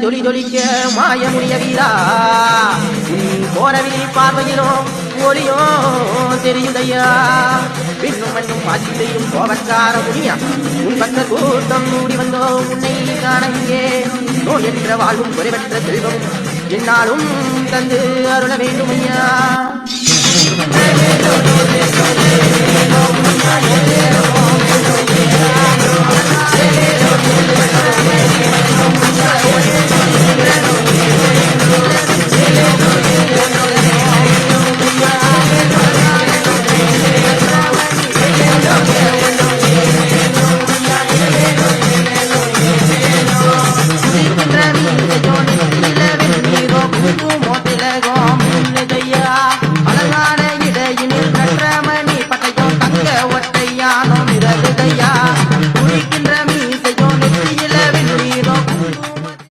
ஜொலி ஜொலிக்க மாயமுடிய வீரா உன் பார்வையிலும் பார்வையிலோ ஒளியோ தெரியுதையா? பின்னும் மண்ணும் ஆட்சி கோபக்கார முடியா உன் பக்க கூட்டம் மூடி வந்தோ உன்னை காண இங்கே. நோய் என்ற வாழ்வும் குறைவற்ற செல்வம் என்னாலும் தந்து அருள வேண்டும் ஐயா